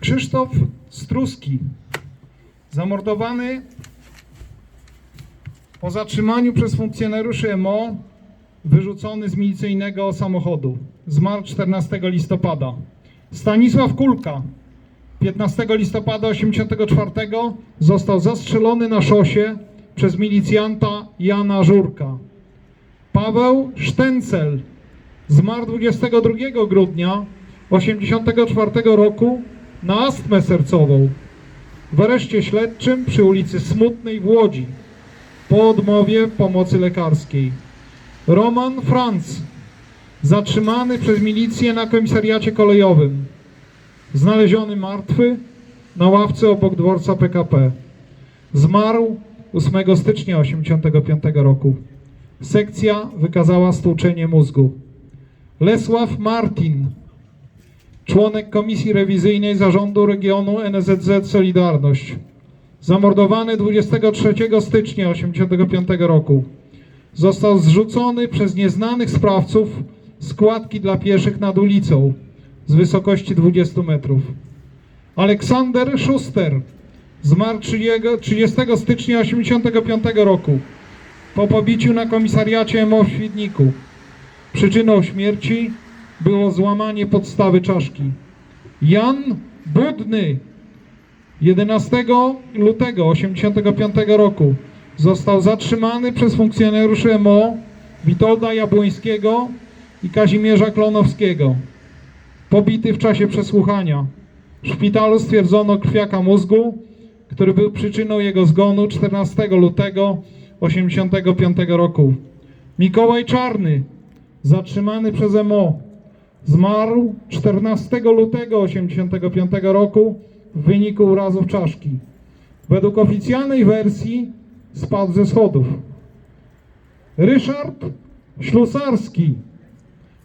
Krzysztof Struski, zamordowany po zatrzymaniu przez funkcjonariuszy MO, wyrzucony z milicyjnego samochodu. Zmarł 14 listopada. Stanisław Kulka, 15 listopada 1984 został zastrzelony na szosie przez milicjanta Jana Żurka. Paweł Sztencel zmarł 22 grudnia 1984 roku na astmę sercową w areszcie śledczym przy ulicy Smutnej w Łodzi po odmowie pomocy lekarskiej. Roman Franz zatrzymany przez milicję na komisariacie kolejowym. Znaleziony martwy na ławce obok dworca PKP. Zmarł 8 stycznia 1985 roku. Sekcja wykazała stłuczenie mózgu. Lesław Martin, członek Komisji Rewizyjnej Zarządu Regionu NSZZ Solidarność. Zamordowany 23 stycznia 1985 roku. Został zrzucony przez nieznanych sprawców z kładki dla pieszych nad ulicą z wysokości 20 metrów. Aleksander Schuster zmarł 30 30 stycznia 1985 roku po pobiciu na komisariacie MO w Świdniku. Przyczyną śmierci było złamanie podstawy czaszki. Jan Budny 11 lutego 1985 roku został zatrzymany przez funkcjonariuszy MO Witolda Jabłońskiego i Kazimierza Klonowskiego. Pobity w czasie przesłuchania. W szpitalu stwierdzono krwiaka mózgu, który był przyczyną jego zgonu 14 lutego 1985 roku. Mikołaj Czarny, zatrzymany przez MO, zmarł 14 lutego 1985 roku w wyniku urazów czaszki. Według oficjalnej wersji spadł ze schodów. Ryszard Ślusarski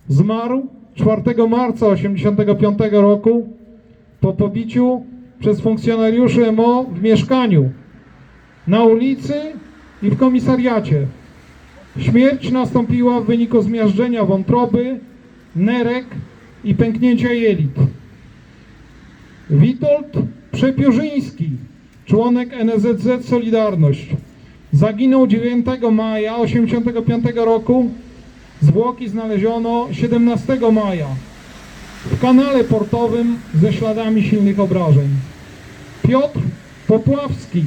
zmarł 4 marca 1985 roku po pobiciu przez funkcjonariuszy MO w mieszkaniu, na ulicy i w komisariacie. Śmierć nastąpiła w wyniku zmiażdżenia wątroby, nerek i pęknięcia jelit. Witold Przepiórzyński, członek NSZZ Solidarność, zaginął 9 maja 1985 roku. Zwłoki znaleziono 17 maja w kanale portowym ze śladami silnych obrażeń. Piotr Popławski,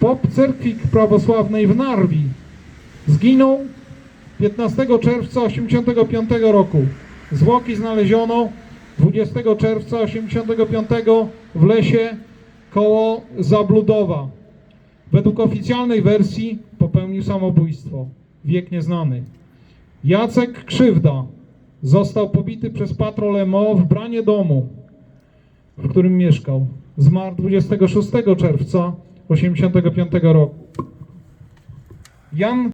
pop prawosławnej w Narwi, zginął 15 czerwca 1985 roku. Zwłoki znaleziono 20 czerwca 1985 w lesie koło Zabludowa. Według oficjalnej wersji popełnił samobójstwo. Wiek nieznany. Jacek Krzywda został pobity przez patrol MO w branie domu, w którym mieszkał. Zmarł 26 czerwca 1985 roku. Jan